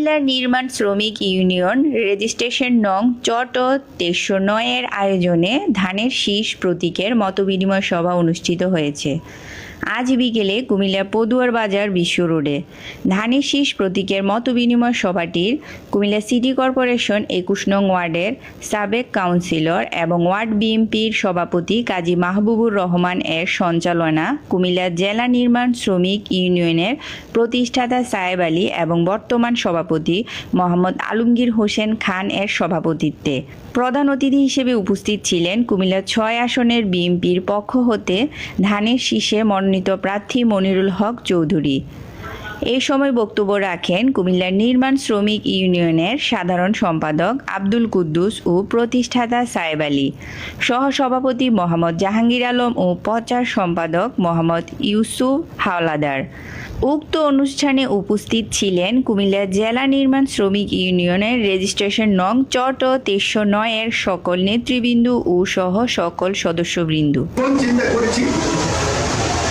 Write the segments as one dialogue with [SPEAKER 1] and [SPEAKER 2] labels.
[SPEAKER 1] কুমিল্লার নির্মাণ শ্রমিক ইউনিয়ন রেজিস্ট্রেশন নং চট তেরশো নয়ের আয়োজনে ধানের শীষ প্রতীকের মতবিনিময় সভা অনুষ্ঠিত হয়েছে। আজ বিকেলে কুমিল্লা পদুয়ার বাজার বিশ্ব রোডে। ধানের শীষ প্রতীকের মতবিনিময় সভাটির কুমিল্লা সিটি কর্পোরেশন একুশ নং ওয়ার্ডের সাবেক কাউন্সিলর এবং ওয়ার্ড বিএনপির সভাপতি কাজী মাহবুবুর রহমান এর সঞ্চালনা কুমিল্লা জেলা নির্মাণ শ্রমিক ইউনিয়নের প্রতিষ্ঠাতা সাহেব আলী এবং বর্তমান সভাপতি মোহাম্মদ আলমগীর হোসেন খান এর সভাপতিত্বে। প্রধান অতিথি হিসেবে উপস্থিত ছিলেন কুমিল্লা ছয় আসনের বিএনপির পক্ষ হতে ধানের শীষে মনোনীত প্রার্থী মনিরুল হক চৌধুরী। এই সময় বক্তব্য রাখেন কুমিল্লার নির্মাণ শ্রমিক ইউনিয়নের সাধারণ সম্পাদক আব্দুল কুদ্দুস ও প্রতিষ্ঠাতা সাহেব আলী। সহসভাপতি মোহাম্মদ জাহাঙ্গীর আলম ও প্রচার সম্পাদক মোহাম্মদ ইউসুফ হাওলাদার। উক্ত অনুষ্ঠানে উপস্থিত ছিলেন কুমিল্লা জেলা নির্মাণ শ্রমিক ইউনিয়নের রেজিস্ট্রেশন নং চট তেরোশো নয়ের সকল নেতৃবৃন্দ ও সহ সকল সদস্যবৃন্দ।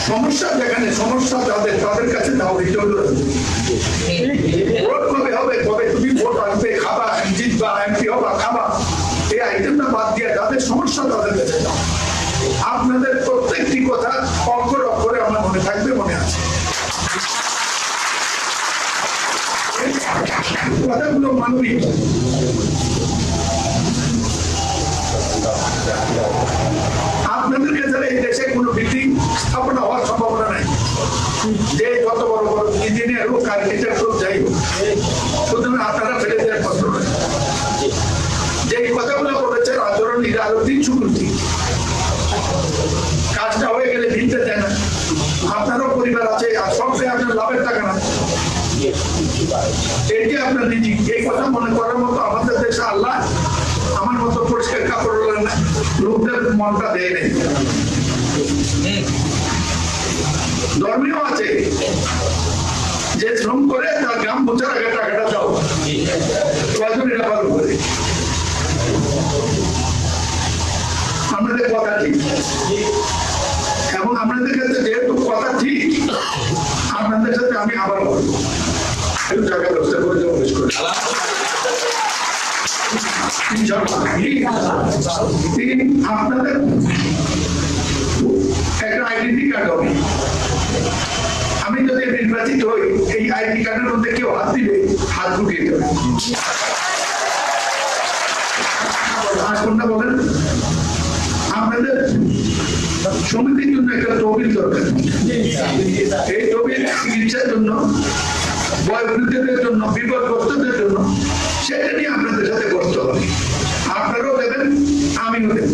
[SPEAKER 2] সমস্যা যেখানে, সমস্যা তাদের তাদের কাছে এটা হলো ভোট হবে কবে তুমি ভোট আসবে, খাবা, জিতবা এমপি হবা, খাবা। এই আইটেমটা বাদ দিয়ে যাদের সমস্যা তাদের কাছে দাও আপনাদের প্রত্যেকটি কথা অক্ষর অক্ষরে আমার মনে থাকবে, মনে আছে। কথাগুলো মানবিক যে যত বড় বড় ইঞ্জিনিয়ার হোক আর্কিটেক্ট হোক যাই হোক। সুতরাং আপনারা ফেলে দেওয়ার কথা নয়। যে কথাগুলো বলেছেন, আচরণ আলোটি চুকুতি। কাজটা হয়ে গেলে ভিনতে দেয় না। আপনারও পরিবার আছে, আর সবচেয়ে আপনার লাভের টাকা না। এটি আপনার নিজে এই কথা মনে করার মতো আমাদের দেশে আল্লাহ আমার মতো পরিষ্কার কাপড় লোকদের মনটা দেয় নেই। ধর্মীয় আছে। যে শ্রম করে তার গ্রাম বোঝার আগে টাকাটা দাও। কয়জন এটা ভালো করে? আপনাদের কথা ঠিক। এবং আপনাদের কাছে যেহেতু কথা ঠিক, আপনাদের সাথে আমি আবার বলব। একটু টাকা ব্যবস্থা করে দেবো করে। আপনাদের একটা আইডেন্টি কার্ড হবে। আমি যদি নির্বাচিত হই, এই আইডি কার্ডের মধ্যে কেউ হাত দিবে হাত ঢুকিয়ে দেবে। সেটা নিয়ে আপনাদের সাথে হবে। আপনারাও দেবেন, আমিও দেব।